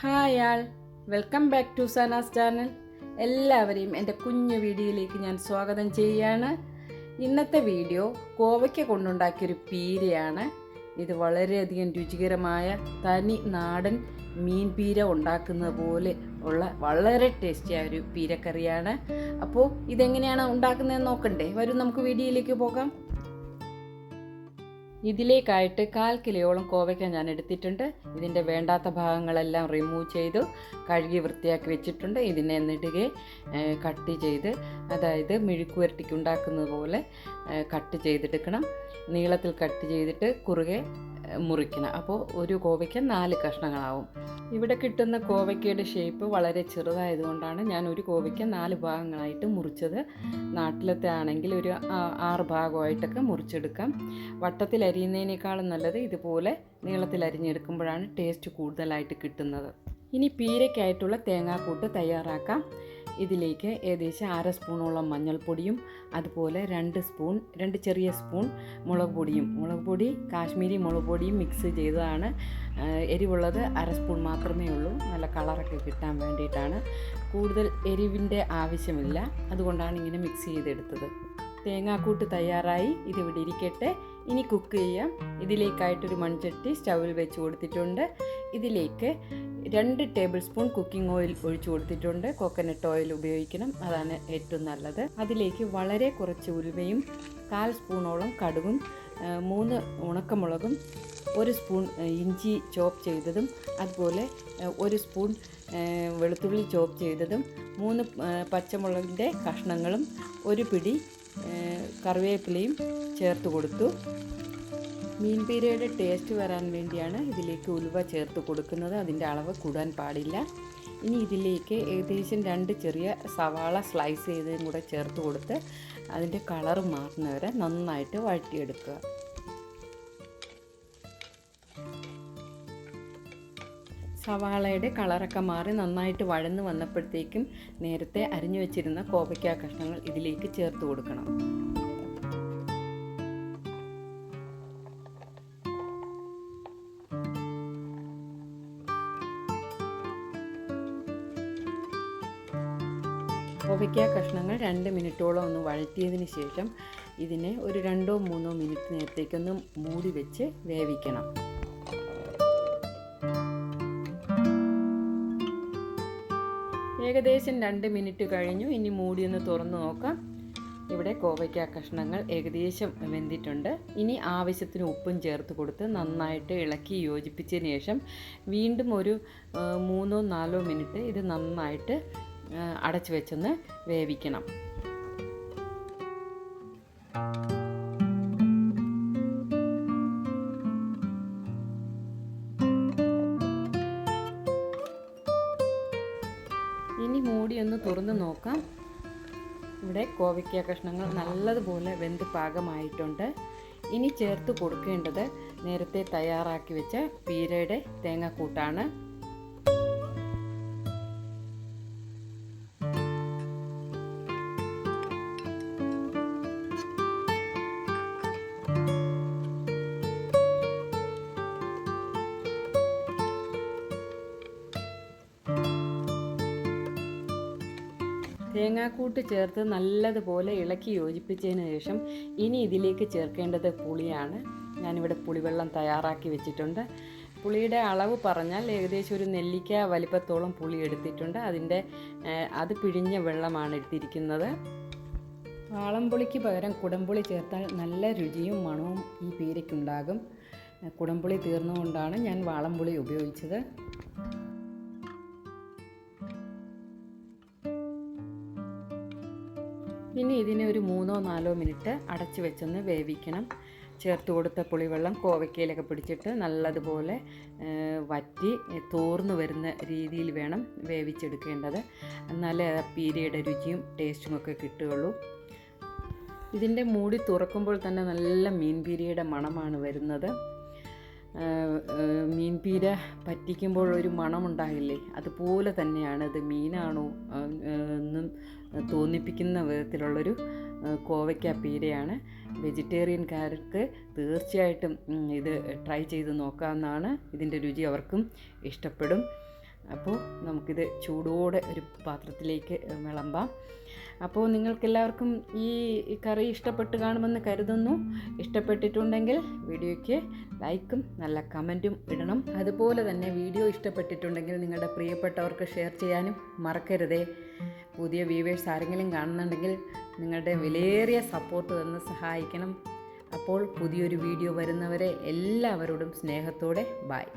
Hi all. Welcome back to Sanas channel. എല്ലാവരെയും എന്റെ കുഞ്ഞു വീഡിയോയിലേക്ക് ഞാൻ സ്വാഗതം ചെയ്യുകയാണ് ഇന്നത്തെ വീഡിയോ കോവയ്ക്ക കൊണ്ടുണ്ടാക്കിയൊരു പീരയാണ്. ഇത് വളരെയധികം രുചികരമായ തനി നാടൻ മീൻ പീര ഉണ്ടാക്കുന്നത് പോലെ ഉള്ള വളരെ ടേസ്റ്റിയായ ഒരു പീരക്കറിയാണ്. അപ്പോൾ ഇതെങ്ങനെയാണ് ഉണ്ടാക്കുന്നതെന്ന് നോക്കണ്ടേ? വരും നമുക്ക് വീഡിയോയിലേക്ക് പോകാം. ഇതിലേക്കായിട്ട് കാൽ കിലോയോളം കോവയ്ക്ക ഞാൻ എടുത്തിട്ടുണ്ട്. ഇതിന്റെ വേണ്ടാത്ത ഭാഗങ്ങളെല്ലാം റിമൂവ് ചെയ്തു. കഴുകി വൃത്തിയാക്കി വെച്ചിട്ടുണ്ട്. ഇതിനെ നെടുകെ കട്ട് ചെയ്ത് അതായത് മെഴുക്കുവരട്ടിക്ക് ഉണ്ടാക്കുന്നത് പോലെ കട്ട് ചെയ്തെടുക്കണം. നീളത്തിൽ കട്ട് ചെയ്തിട്ട് കുറുകെ മുറിക്കണം അപ്പോൾ ഒരു കോവയ്ക്ക നാല് കഷ്ണങ്ങളാവും. ഇവിടെ കിട്ടുന്ന കോവയ്ക്കയുടെ ഷേപ്പ് വളരെ ചെറുതായതുകൊണ്ടാണ് ഞാൻ ഒരു കോവയ്ക്ക നാല് ഭാഗങ്ങളായിട്ട് മുറിച്ചത്. നാട്ടിലത്തെ ആണെങ്കിൽ ഒരു ആറ് ഭാഗമായിട്ടൊക്കെ മുറിച്ചെടുക്കാം. വട്ടത്തിൽ അരിയുന്നതിനേക്കാളും നല്ലത് ഇതുപോലെ നീളത്തിൽ അരിഞ്ഞെടുക്കുമ്പോഴാണ് ടേസ്റ്റ് കൂടുതലായിട്ട് കിട്ടുന്നത്. ഇനി പീരയ്ക്കായിട്ടുള്ള തേങ്ങാക്കൂട്ട് തയ്യാറാക്കാം. ഇതിലേക്ക് ഏകദേശം അര സ്പൂണോളം മഞ്ഞൾപ്പൊടിയും അതുപോലെ രണ്ട് സ്പൂൺ രണ്ട് ചെറിയ സ്പൂൺ മുളക് പൊടിയും. മുളക് പൊടി കാശ്മീരി മുളക് പൊടിയും മിക്സ് ചെയ്തതാണ്. എരിവുള്ളത് അര സ്പൂൺ മാത്രമേ ഉള്ളൂ. നല്ല കളറൊക്കെ കിട്ടാൻ വേണ്ടിയിട്ടാണ്. കൂടുതൽ എരിവിന്റെ ആവശ്യമില്ല. അതുകൊണ്ടാണ് ഇങ്ങനെ മിക്സ് ചെയ്തെടുത്തത്. തേങ്ങാക്കൂട്ട് തയ്യാറായി. ഇതിവിടെ ഇരിക്കട്ടെ. ഇനി കുക്ക് ചെയ്യാം. ഇതിലേക്കായിട്ടൊരു മൺചട്ടി സ്റ്റൗവിൽ വെച്ച് കൊടുത്തിട്ടുണ്ട്. ഇതിലേക്ക് രണ്ട് ടേബിൾ സ്പൂൺ കുക്കിംഗ് ഓയിൽ ഒഴിച്ചു കൊടുത്തിട്ടുണ്ട്. കോക്കനട്ട് ഓയിൽ ഉപയോഗിക്കണം. അതാണ് ഏറ്റവും നല്ലത്. അതിലേക്ക് വളരെ കുറച്ച് ഉലുവയും കാൽ സ്പൂണോളം കടുകും മൂന്ന് ഉണക്കമുളകും ഒരു സ്പൂൺ ഇഞ്ചി ചോപ്പ് ചെയ്തതും അതുപോലെ ഒരു സ്പൂൺ വെളുത്തുള്ളി ചോപ്പ് ചെയ്തതും മൂന്ന് പച്ചമുളകിന്റെ കഷ്ണങ്ങളും ഒരു പിടി കറിവേപ്പിലയും ചേർത്ത് കൊടുത്തു. മീൻ പീരയുടെ ടേസ്റ്റ് വരാൻ വേണ്ടിയാണ് ഇതിലേക്ക് ഉലുവ ചേർത്ത് കൊടുക്കുന്നത്. അതിന്റെ അളവ് കൂടാൻ പാടില്ല. ഇനി ഇതിലേക്ക് ഏകദേശം രണ്ട് ചെറിയ സവാള സ്ലൈസ് ചെയ്തതും കൂടെ ചേർത്ത് കൊടുത്ത് അതിന്റെ കളർ മാറുന്നവരെ നന്നായിട്ട് വഴറ്റിയെടുക്കുക. സവാളയുടെ കളറൊക്കെ മാറി നന്നായിട്ട് വഴന്ന് വന്നപ്പോഴത്തേക്കും നേരത്തെ അരിഞ്ഞു വെച്ചിരുന്ന കോവയ്ക്ക കഷ്ണങ്ങൾ ഇതിലേക്ക് ചേർത്ത് കൊടുക്കണം. കോവയ്ക്ക കഷ്ണങ്ങൾ രണ്ട് മിനിറ്റോളം ഒന്ന് വഴറ്റിയതിന് ശേഷം ഇതിനെ ഒരു രണ്ടോ മൂന്നോ മിനിറ്റ് നേരത്തേക്കൊന്ന് മൂടി വെച്ച് വേവിക്കണം. ഏകദേശം രണ്ട് മിനിറ്റ് കഴിഞ്ഞു. ഇനി മൂടി ഒന്ന് തുറന്ന് നോക്കാം. ഇവിടെ കോവയ്ക്ക കഷ്ണങ്ങൾ ഏകദേശം വെന്തിട്ടുണ്ട്. ഇനി ആവശ്യത്തിന് ഉപ്പും ചേർത്ത് കൊടുത്ത് നന്നായിട്ട് ഇളക്കി യോജിപ്പിച്ചതിന് ശേഷം വീണ്ടും ഒരു മൂന്നോ നാലോ മിനിറ്റ് ഇത് നന്നായിട്ട് അടച്ചു വെച്ചൊന്ന് വേവിക്കണം. ഇനി മൂടി ഒന്ന് തുറന്ന് നോക്കാം. ഇവിടെ കോവയ്ക്ക കഷ്ണങ്ങൾ നല്ലതുപോലെ വെന്ത് പാകമായിട്ടുണ്ട്. ഇനി ചേർത്ത് കൊടുക്കേണ്ടത് നേരത്തെ തയ്യാറാക്കി വെച്ച പീരയുടെ തേങ്ങാക്കൂട്ടാണ്. തേങ്ങാക്കൂട്ട് ചേർത്ത് നല്ലതുപോലെ ഇളക്കി യോജിപ്പിച്ചതിന് ശേഷം ഇനി ഇതിലേക്ക് ചേർക്കേണ്ടത് പുളിയാണ്. ഞാനിവിടെ പുളിവെള്ളം തയ്യാറാക്കി വെച്ചിട്ടുണ്ട്. പുളിയുടെ അളവ് പറഞ്ഞാൽ ഏകദേശം ഒരു നെല്ലിക്ക വലിപ്പത്തോളം പുളി എടുത്തിട്ടുണ്ട്. അതിന്റെ അത് പിഴിഞ്ഞ വെള്ളമാണ് എടുത്തിരിക്കുന്നത്. വാളംപുളിക്ക് പകരം കുടംപുളി ചേർത്താൽ നല്ല രുചിയും മണവും ഈ പീരയ്ക്കുണ്ടാകും. കുടംപുളി തീർന്നുകൊണ്ടാണ് ഞാൻ വാളംപുളി ഉപയോഗിച്ചത്. ഇനി ഇതിനെ ഒരു മൂന്നോ നാലോ മിനിറ്റ് അടച്ചു വെച്ചൊന്ന് വേവിക്കണം. ചേർത്ത് കൊടുത്ത പുളിവെള്ളം കോവയ്ക്കയിലൊക്കെ പിടിച്ചിട്ട് നല്ലതുപോലെ വറ്റി തോർന്നു വരുന്ന രീതിയിൽ വേണം വേവിച്ചെടുക്കേണ്ടത്. എന്നാലേ പീരയുടെ രുചിയും ടേസ്റ്റും ഒക്കെ കിട്ടുകയുള്ളൂ. ഇതിന്റെ മൂടി തുറക്കുമ്പോൾ തന്നെ നല്ല മീൻ പീരിയുടെ മണമാണ് വരുന്നത്. ആ, പറ്റിക്കുമ്പോൾ ഒരു മണമുണ്ടാകില്ലേ? അതുപോലെ തന്നെയാണ് ഇത് മീനാണോ എന്നും തോന്നിപ്പിക്കുന്ന വിധത്തിലുള്ളൊരു കോവയ്ക്ക പീരയാണ്. വെജിറ്റേറിയൻകാർക്ക് തീർച്ചയായിട്ടും ഇത് ട്രൈ ചെയ്ത് നോക്കാവുന്നതാണ്. ഇതിന്റെ രുചി അവർക്കും ഇഷ്ടപ്പെടും. അപ്പോൾ നമുക്കിത് ചൂടോടെ ഒരു പാത്രത്തിലേക്ക് വിളമ്പാം. അപ്പോൾ നിങ്ങൾക്കെല്ലാവർക്കും ഈ കറി ഇഷ്ടപ്പെട്ട് കാണുമെന്ന് കരുതുന്നു. ഇഷ്ടപ്പെട്ടിട്ടുണ്ടെങ്കിൽ വീഡിയോയ്ക്ക് ലൈക്കും നല്ല കമന്റും ഇടണം. അതുപോലെ തന്നെ വീഡിയോ ഇഷ്ടപ്പെട്ടിട്ടുണ്ടെങ്കിൽ നിങ്ങളുടെ പ്രിയപ്പെട്ടവർക്ക് ഷെയർ ചെയ്യാനും മറക്കരുതേ. പുതിയ വ്യൂവേഴ്സ് ആരെങ്കിലും കാണുന്നുണ്ടെങ്കിൽ നിങ്ങളുടെ വിലയേറിയ സപ്പോർട്ട് തന്ന് സഹായിക്കണം. അപ്പോൾ പുതിയൊരു വീഡിയോ വരുന്നവരെ എല്ലാവരോടും സ്നേഹത്തോടെ ബായ്